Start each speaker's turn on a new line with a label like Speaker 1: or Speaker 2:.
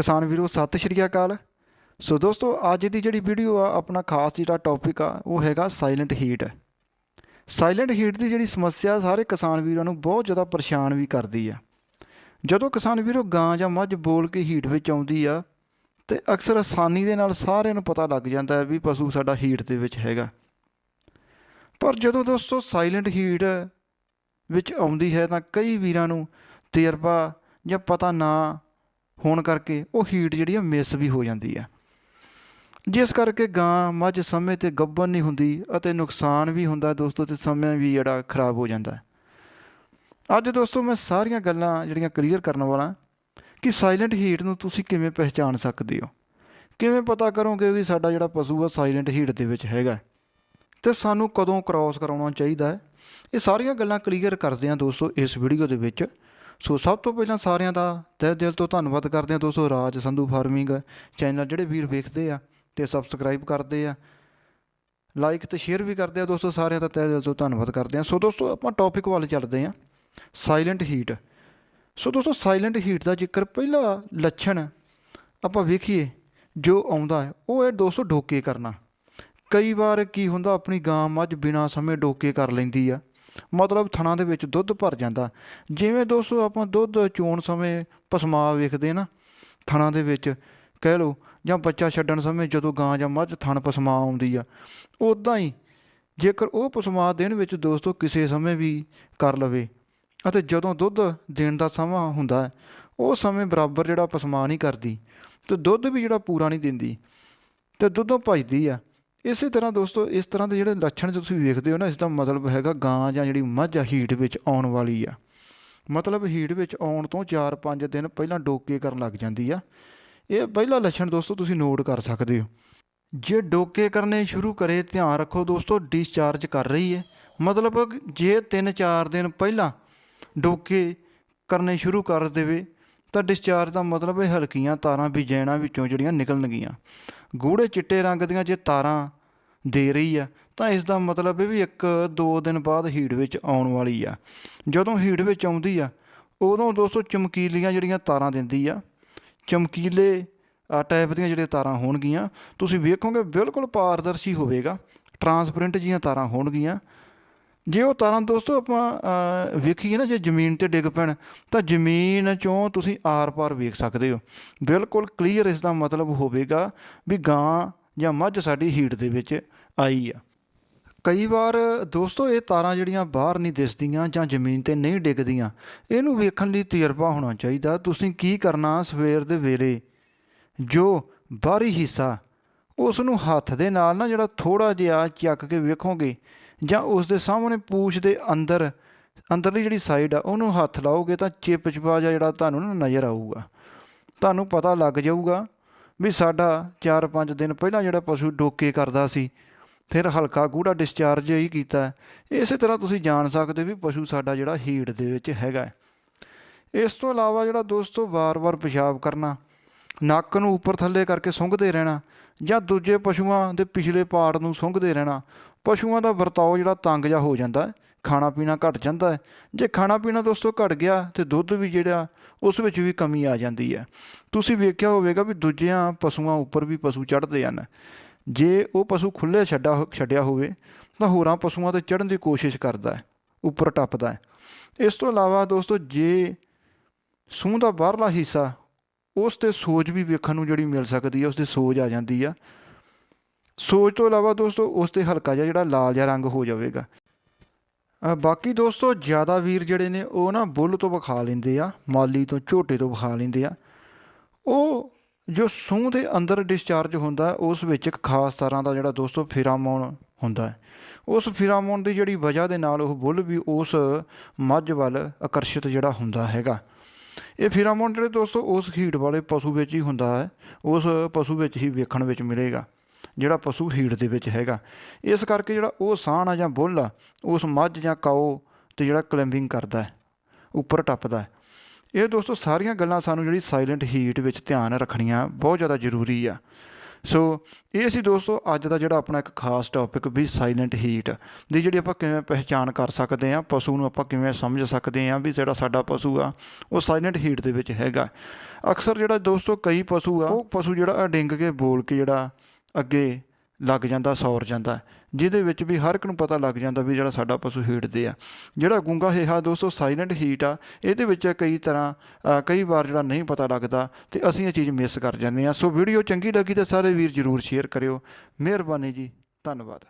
Speaker 1: ਕਿਸਾਨ ਵੀਰੋ, ਸਤਿ ਸ਼੍ਰੀ ਅਕਾਲ। ਸੋ ਦੋਸਤੋ, ਅੱਜ ਦੀ ਜਿਹੜੀ ਵੀਡੀਓ ਆ, ਆਪਣਾ ਖਾਸ ਜਿਹੜਾ ਟੌਪਿਕ ਆ, ਉਹ ਹੈਗਾ ਸਾਇਲੈਂਟ ਹੀਟ ਸਾਇਲੈਂਟ ਹੀਟ ਦੀ ਜਿਹੜੀ ਸਮੱਸਿਆ ਸਾਰੇ ਕਿਸਾਨ ਵੀਰਾਂ ਨੂੰ ਬਹੁਤ ਜ਼ਿਆਦਾ ਪਰੇਸ਼ਾਨ ਵੀ ਕਰਦੀ ਆ। ਜਦੋਂ ਕਿਸਾਨ ਵੀਰੋ ਗਾਂ ਜਾਂ ਮੱਝ ਬੋਲ ਕੇ ਹੀਟ ਵਿੱਚ ਆਉਂਦੀ ਆ, ਤੇ ਅਕਸਰ ਆਸਾਨੀ ਦੇ ਨਾਲ ਸਾਰਿਆਂ ਨੂੰ ਪਤਾ ਲੱਗ ਜਾਂਦਾ ਹੈ ਵੀ ਪਸ਼ੂ ਸਾਡਾ ਹੀਟ ਦੇ ਵਿੱਚ ਹੈਗਾ। ਪਰ ਜਦੋਂ ਦੋਸਤੋ ਸਾਇਲੈਂਟ ਹੀਟ ਵਿੱਚ ਆਉਂਦੀ ਹੈ, ਤਾਂ ਕਈ ਵੀਰਾਂ ਨੂੰ ਤਜਰਬਾ ਜਾਂ ਪਤਾ ਨਾ ਹੋਣ ਕਰਕੇ ਉਹ ਹੀਟ ਜਿਹੜੀ ਆ ਮਿਸ ਵੀ ਹੋ ਜਾਂਦੀ ਆ। ਜਿਸ ਕਰਕੇ ਗਾਂ ਮੱਝ ਸਮੇਂ ਤੇ ਗੱਭਣ ਨਹੀਂ ਹੁੰਦੀ ਅਤੇ ਨੁਕਸਾਨ ਵੀ ਹੁੰਦਾ ਦੋਸਤੋ ਤੇ ਸਮੇਂ ਵੀ ਜਿਹੜਾ ਖਰਾਬ ਹੋ ਜਾਂਦਾ ਅੱਜ ਦੋਸਤੋ ਮੈਂ ਸਾਰੀਆਂ ਗੱਲਾਂ ਜਿਹੜੀਆਂ ਕਲੀਅਰ ਕਰਨ ਵਾਲਾ ਕਿ ਸਾਇਲੈਂਟ ਹੀਟ ਨੂੰ ਤੁਸੀਂ ਕਿਵੇਂ ਪਹਿਚਾਨ ਸਕਦੇ ਹੋ? ਕਿਵੇਂ ਪਤਾ ਕਰੋਗੇ ਵੀ ਸਾਡਾ ਜਿਹੜਾ ਪਸ਼ੂ ਆ ਸਾਇਲੈਂਟ ਹੀਟ ਦੇ ਵਿੱਚ ਹੈਗਾ ਤੇ ਸਾਨੂੰ ਕਦੋਂ ਕ੍ਰਾਸ ਕਰਾਉਣਾ ਚਾਹੀਦਾ ਹੈ? ਇਹ ਸਾਰੀਆਂ ਗੱਲਾਂ ਕਲੀਅਰ ਕਰਦੇ ਹਾਂ ਦੋਸਤੋ ਇਸ ਵੀਡੀਓ ਦੇ ਵਿੱਚ। ਸੋ ਸਭ ਤੋਂ ਪਹਿਲਾਂ ਸਾਰਿਆਂ ਦਾ ਤਹਿ ਦਿਲ ਤੋਂ ਧੰਨਵਾਦ ਕਰਦੇ ਹਾਂ ਦੋਸਤੋ, ਰਾਜ ਸੰਧੂ ਫਾਰਮਿੰਗ ਚੈਨਲ ਜਿਹੜੇ ਵੀਰ ਵੇਖਦੇ ਆ ਤੇ ਸਬਸਕ੍ਰਾਈਬ ਕਰਦੇ ਆ। ਲਾਈਕ ਤੇ ਸ਼ੇਅਰ ਵੀ ਕਰਦੇ ਆ ਦੋਸਤੋ, ਸਾਰਿਆਂ ਦਾ ਤਹਿ ਦਿਲ ਤੋਂ ਧੰਨਵਾਦ ਕਰਦੇ ਆ ਸੋ ਦੋਸਤੋ, ਆਪਾਂ ਟੌਪਿਕ ਵੱਲ ਚੱਲਦੇ ਆ ਸਾਇਲੈਂਟ ਹੀਟ ਸੋ ਦੋਸਤੋ ਸਾਇਲੈਂਟ ਹੀਟ ਦਾ ਜ਼ਿਕਰ ਪਹਿਲਾ ਲੱਛਣ ਆਪਾਂ ਵੇਖੀਏ, ਜੋ ਆਉਂਦਾ ਹੈ, ਉਹ ਹੈ ਦੋਸਤੋ, ਡੋਕੇ ਕਰਨਾ। ਕਈ ਵਾਰ ਕੀ ਹੁੰਦਾ, ਆਪਣੀ ਗਾਂ ਮੱਝ ਬਿਨਾਂ ਸਮੇਂ ਡੋਕੇ ਕਰ ਲੈਂਦੀ ਆ। ਮਤਲਬ ਥਣਾ ਦੇ ਵਿੱਚ ਦੁੱਧ ਭਰ ਜਾਂਦਾ। ਜਿਵੇਂ ਦੋਸਤੋ ਆਪਾਂ ਦੁੱਧ ਚੋਣ ਸਮੇਂ ਪਸਮਾ ਵੇਖਦੇ ਨਾ, ਥਣਾ ਦੇ ਵਿੱਚ ਕਹਿ ਲਓ ਜਾਂ ਬੱਚਾ ਛੱਡਣ ਸਮੇਂ ਜਦੋਂ ਗਾਂ ਜਾਂ ਮੱਝ ਥਣ ਪਸਮਾ ਆਉਂਦੀ ਆ ਉਦਾਂ ਹੀ ਜੇਕਰ ਉਹ ਪਸਮਾ ਦੇਣ ਵਿੱਚ ਦੋਸਤੋ ਕਿਸੇ ਸਮੇਂ ਵੀ ਕਰ ਲਵੇ ਅਤੇ ਜਦੋਂ ਦੁੱਧ ਦੇਣ ਦਾ ਸਮਾਂ ਹੁੰਦਾ ਉਹ ਸਮੇਂ ਬਰਾਬਰ ਜਿਹੜਾ ਪਸਮਾ ਨਹੀਂ ਕਰਦੀ, ਤੇ ਦੁੱਧ ਵੀ ਜਿਹੜਾ ਪੂਰਾ ਨਹੀਂ ਦਿੰਦੀ, ਤੇ ਦੁੱਧੋਂ ਭਜਦੀ ਆ। ਇਸੇ ਤਰ੍ਹਾਂ ਦੋਸਤੋ, ਇਸ ਤਰ੍ਹਾਂ ਦੇ ਜਿਹੜੇ ਲੱਛਣ ਤੁਸੀਂ ਵੇਖਦੇ ਹੋ ਨਾ ਇਸ ਦਾ ਮਤਲਬ ਹੈਗਾ ਗਾਂ ਜਾਂ ਜਿਹੜੀ ਮੱਝ ਆ, ਹੀਟ ਵਿੱਚ ਆਉਣ ਵਾਲੀ ਆ। ਮਤਲਬ ਹੀਟ ਵਿੱਚ ਆਉਣ ਤੋਂ 4-5 ਦਿਨ ਪਹਿਲਾਂ ਡੋਕੇ ਕਰਨ ਲੱਗ ਜਾਂਦੀ ਆ। ਇਹ ਪਹਿਲਾ ਲੱਛਣ ਦੋਸਤੋ ਤੁਸੀਂ ਨੋਟ ਕਰ ਸਕਦੇ ਹੋ। ਜੇ ਡੋਕੇ ਕਰਨੇ ਸ਼ੁਰੂ ਕਰੇ, ਧਿਆਨ ਰੱਖੋ ਦੋਸਤੋ ਡਿਸਚਾਰਜ ਕਰ ਰਹੀ ਹੈ ਮਤਲਬ ਜੇ 3-4 ਦਿਨ ਪਹਿਲਾਂ ਡੋਕੇ ਕਰਨੇ ਸ਼ੁਰੂ ਕਰ ਦੇਵੇ, ਤਾਂ ਡਿਸਚਾਰਜ ਦਾ ਮਤਲਬ ਹੈ ਹਲਕੀਆਂ ਤਾਰਾਂ ਵੀ ਜੈਣਾ ਵਿੱਚੋਂ ਜਿਹੜੀਆਂ ਨਿਕਲਣਗੀਆਂ। ਗੂੜੇ ਚਿੱਟੇ ਰੰਗ ਦੀਆਂ ਜੇ ਤਾਰਾਂ ਦੇ ਰਹੀ ਆ, ਤਾਂ ਇਸ ਦਾ ਮਤਲਬ ਇਹ ਵੀ ਇੱਕ ਦੋ ਦਿਨ ਬਾਅਦ ਹੀਟ ਵਿੱਚ ਆਉਣ ਵਾਲੀ ਆ। ਜਦੋਂ ਹੀਟ ਵਿੱਚ ਆਉਂਦੀ ਆ, ਉਦੋਂ ਦੋਸਤੋ ਚਮਕੀਲੀਆਂ ਜਿਹੜੀਆਂ ਤਾਰਾਂ ਦਿੰਦੀ ਆ, ਚਮਕੀਲੇ ਟਾਈਪ ਦੀਆਂ ਜਿਹੜੀਆਂ ਤਾਰਾਂ ਹੋਣਗੀਆਂ, ਤੁਸੀਂ ਵੇਖੋਗੇ ਬਿਲਕੁਲ ਪਾਰਦਰਸ਼ੀ ਹੋਵੇਗਾ ਟਰਾਂਸਪਰੈਂਟ ਜੀਆਂ ਤਾਰਾਂ ਹੋਣਗੀਆਂ ਜੇ ਉਹ ਤਾਰਾਂ ਦੋਸਤੋ ਆਪਾਂ ਵੇਖੀਏ ਨਾ, ਜੇ ਜ਼ਮੀਨ ਤੇ ਡਿੱਗ ਪੈਣ, ਤਾਂ ਜ਼ਮੀਨ ਚੋਂ ਤੁਸੀਂ ਆਰ-ਪਾਰ ਵੇਖ ਸਕਦੇ ਹੋ। ਬਿਲਕੁਲ ਕਲੀਅਰ ਇਸ ਦਾ ਮਤਲਬ ਹੋਵੇਗਾ ਵੀ ਗਾਂ ਜਾਂ ਮੱਝ ਸਾਡੀ ਹੀਟ ਦੇ ਵਿੱਚ ਆਈ ਆ। ਕਈ ਵਾਰ ਦੋਸਤੋ ਇਹ ਤਾਰਾਂ ਜਿਹੜੀਆਂ ਬਾਹਰ ਨਹੀਂ ਦਿਸਦੀਆਂ ਜਾਂ ਜ਼ਮੀਨ ਤੇ ਨਹੀਂ ਡਿੱਗਦੀਆਂ, ਇਹਨੂੰ ਵੇਖਣ ਲਈ ਤਜਰਬਾ ਹੋਣਾ ਚਾਹੀਦਾ। ਤੁਸੀਂ ਕੀ ਕਰਨਾ ਸਵੇਰ ਦੇ ਵੇਲੇ? ਜੋ ਬਾਹਰੀ ਹਿੱਸਾ, ਉਸ ਨੂੰ ਹੱਥ ਦੇ ਨਾਲ ਨਾ ਜਿਹੜਾ ਥੋੜਾ ਜਿਹਾ ਚੱਕ ਕੇ ਵੇਖੋਗੇ ਜਾਂ ਉਸ ਦੇ ਸਾਹਮਣੇ ਪੂਛ ਦੇ ਅੰਦਰ, ਅੰਦਰਲੀ ਜਿਹੜੀ ਸਾਈਡ ਆ, ਉਹਨੂੰ ਹੱਥ ਲਾਓਗੇ ਤਾਂ ਚਿਪ ਚਿਪਾ ਜਿਹਾ ਜਿਹੜਾ ਤੁਹਾਨੂੰ ਨਾ ਨਜ਼ਰ ਆਊਗਾ। ਤੁਹਾਨੂੰ ਪਤਾ ਲੱਗ ਜਾਊਗਾ ਵੀ ਸਾਡਾ 4-5 ਦਿਨ ਪਹਿਲਾਂ ਜਿਹੜਾ ਪਸ਼ੂ ਡੋਕੇ ਕਰਦਾ ਸੀ, ਫਿਰ ਹਲਕਾ ਗੂੜਾ ਡਿਸਚਾਰਜ ਹੀ ਕੀਤਾ। ਇਸੇ ਤਰ੍ਹਾਂ ਤੁਸੀਂ ਜਾਣ ਸਕਦੇ ਵੀ ਪਸ਼ੂ ਸਾਡਾ ਜਿਹੜਾ ਹੀਟ ਦੇ ਵਿੱਚ ਹੈਗਾ ਇਸ ਤੋਂ ਇਲਾਵਾ ਜਿਹੜਾ ਦੋਸਤੋ ਵਾਰ-ਵਾਰ ਪਿਸ਼ਾਬ ਕਰਨਾ, ਨੱਕ ਨੂੰ ਉੱਪਰ ਥੱਲੇ ਕਰਕੇ ਸੁੰਘਦੇ ਰਹਿਣਾ ਜਾਂ ਦੂਜੇ ਪਸ਼ੂਆਂ ਦੇ ਪਿਛਲੇ ਪਾਰਟ ਨੂੰ ਸੁੰਘਦੇ ਰਹਿਣਾ ਪਸ਼ੂਆਂ ਦਾ ਵਰਤਾਓ ਜਿਹੜਾ ਤੰਗ ਜਾ ਹੋ ਜਾਂਦਾ ਖਾਣਾ ਪੀਣਾ ਘਟ ਜਾਂਦਾ ਹੈ। ਜੇ ਖਾਣਾ ਪੀਣਾ ਦੋਸਤੋ ਘਟ ਗਿਆ ਤੇ ਦੁੱਧ ਵੀ ਜਿਹੜਾ, ਉਸ ਵਿੱਚ ਵੀ ਕਮੀ ਆ ਜਾਂਦੀ ਹੈ। ਤੁਸੀਂ ਵੇਖਿਆ ਹੋਵੇਗਾ ਵੀ ਦੂਜਿਆਂ ਪਸ਼ੂਆਂ ਉੱਪਰ ਵੀ ਪਸ਼ੂ ਚੜ੍ਹਦੇ ਹਨ। ਜੇ ਉਹ ਪਸ਼ੂ ਖੁੱਲੇ ਛੱਡਾ ਛੱਡਿਆ ਹੋਵੇ, ਤਾਂ ਹੋਰਾਂ ਪਸ਼ੂਆਂ ਤੇ ਚੜ੍ਹਨ ਦੀ ਕੋਸ਼ਿਸ਼ ਕਰਦਾ ਹੈ, ਉੱਪਰ ਟੱਪਦਾ ਹੈ। ਇਸ ਤੋਂ ਇਲਾਵਾ ਦੋਸਤੋ, ਜੇ ਸੂਹ ਦਾ ਬਾਹਰਲਾ ਹਿੱਸਾ ਉਸ ਤੇ ਸੋਜ ਵੀ ਵੇਖਣ ਨੂੰ ਜਿਹੜੀ ਮਿਲ ਸਕਦੀ ਹੈ, ਉਸ ਤੇ ਸੋਜ ਆ ਜਾਂਦੀ ਆ। ਸੋਜ ਤੋਂ ਇਲਾਵਾ ਦੋਸਤੋ, ਉਸ ਤੇ ਹਲਕਾ ਜਿਹਾ ਜਿਹੜਾ ਲਾਲ ਜਿਹਾ ਰੰਗ ਹੋ ਜਾਵੇਗਾ। ਬਾਕੀ ਦੋਸਤੋ, ਜ਼ਿਆਦਾ ਵੀਰ ਜਿਹੜੇ ਨੇ, ਉਹ ਨਾ ਬੁੱਲ ਤੋਂ ਵਿਖਾ ਲੈਂਦੇ ਆ, ਮਾਲੀ ਤੋਂ, ਝੋਟੇ ਤੋਂ ਵਿਖਾ ਲੈਂਦੇ ਆ। ਉਹ ਜੋ ਸੂਹ ਦੇ ਅੰਦਰ ਡਿਸਚਾਰਜ ਹੁੰਦਾ, ਉਸ ਵਿੱਚ ਇੱਕ ਖਾਸ ਤਰ੍ਹਾਂ ਦਾ ਜਿਹੜਾ ਦੋਸਤੋ ਫਿਰਾਮੋਨ ਹੁੰਦਾ ਹੈ। ਉਸ ਫਿਰਾਮੋਨ ਦੀ ਜਿਹੜੀ ਵਜ੍ਹਾ ਦੇ ਨਾਲ ਉਹ ਬੁੱਲ ਵੀ ਉਸ ਮੱਝ ਵੱਲ ਆਕਰਸ਼ਿਤ ਜਿਹੜਾ ਹੁੰਦਾ ਹੈਗਾ। ਇਹ ਫਿਰਾਮੋਨ ਜਿਹੜੇ ਦੋਸਤੋ, ਉਸ ਹੀਟ ਵਾਲੇ ਪਸ਼ੂ ਵਿੱਚ ਹੀ ਹੁੰਦਾ ਹੈ, ਉਸ ਪਸ਼ੂ ਵਿੱਚ ਹੀ ਵੇਖਣ ਵਿੱਚ ਮਿਲੇਗਾ। ਜਿਹੜਾ ਪਸ਼ੂ ਹੀਟ ਦੇ ਵਿੱਚ ਹੈਗਾ। ਇਸ ਕਰਕੇ ਜਿਹੜਾ ਉਹ ਸਾਣ ਆ ਜਾਂ ਬੁੱਲ ਆ, ਉਸ ਮੱਝ ਜਾਂ ਕਾਓ ਤੇ ਜਿਹੜਾ ਕਲੈਂਬਿੰਗ ਕਰਦਾ ਹੈ, ਉੱਪਰ ਟੱਪਦਾ ਹੈ। ਇਹ ਦੋਸਤੋ ਸਾਰੀਆਂ ਗੱਲਾਂ ਸਾਨੂੰ ਜਿਹੜੀ ਸਾਇਲੈਂਟ ਹੀਟ ਵਿੱਚ ਧਿਆਨ ਰੱਖਣੀਆਂ ਬਹੁਤ ਜ਼ਿਆਦਾ ਜ਼ਰੂਰੀ ਆ। ਸੋ ਇਹ ਸੀ ਦੋਸਤੋ ਅੱਜ ਦਾ ਜਿਹੜਾ ਆਪਣਾ ਇੱਕ ਖਾਸ ਟੌਪਿਕ ਵੀ ਸਾਇਲੈਂਟ ਹੀਟ ਦੀ ਜਿਹੜੀ ਆਪਾਂ ਕਿਵੇਂ ਪਹਿਚਾਨ ਕਰ ਸਕਦੇ ਹਾਂ, ਪਸ਼ੂ ਨੂੰ ਆਪਾਂ ਕਿਵੇਂ ਸਮਝ ਸਕਦੇ ਹਾਂ ਵੀ ਜਿਹੜਾ ਸਾਡਾ ਪਸ਼ੂ ਆ, ਉਹ ਸਾਇਲੈਂਟ ਹੀਟ ਦੇ ਵਿੱਚ ਹੈਗਾ। ਅਕਸਰ ਜਿਹੜਾ ਦੋਸਤੋ ਕਈ ਪਸ਼ੂ ਆ, ਉਹ ਪਸ਼ੂ ਜਿਹੜਾ ਡਿੰਗ ਕੇ ਬੋਲ ਕੇ ਜਿਹੜਾ ਅੱਗੇ ਲੱਗ ਜਾਂਦਾ, ਸੌਰ ਜਾਂਦਾ। ਜਿਹਦੇ ਵਿੱਚ ਵੀ ਹਰ ਇੱਕ ਨੂੰ ਪਤਾ ਲੱਗ ਜਾਂਦਾ ਵੀ ਜਿਹੜਾ ਸਾਡਾ ਪਸ਼ੂ ਹੀਟਦੇ ਆ। ਜਿਹੜਾ ਗੁੰਗਾ ਹੇਹਾ ਦੋਸਤੋ ਸਾਇਲੈਂਟ ਹੀਟ ਆ, ਇਹਦੇ ਵਿੱਚ ਕਈ ਤਰ੍ਹਾਂ ਕਈ ਵਾਰ ਜਿਹੜਾ ਨਹੀਂ ਪਤਾ ਲੱਗਦਾ ਤੇ ਅਸੀਂ ਇਹ ਚੀਜ਼ ਮਿਸ ਕਰ ਜਾਂਦੇ ਆ। ਸੋ ਵੀਡੀਓ ਚੰਗੀ ਲੱਗੀ ਤਾਂ ਸਾਰੇ ਵੀਰ ਜਰੂਰ ਸ਼ੇਅਰ ਕਰਿਓ। ਮਿਹਰਬਾਨੀ ਜੀ, ਧੰਨਵਾਦ।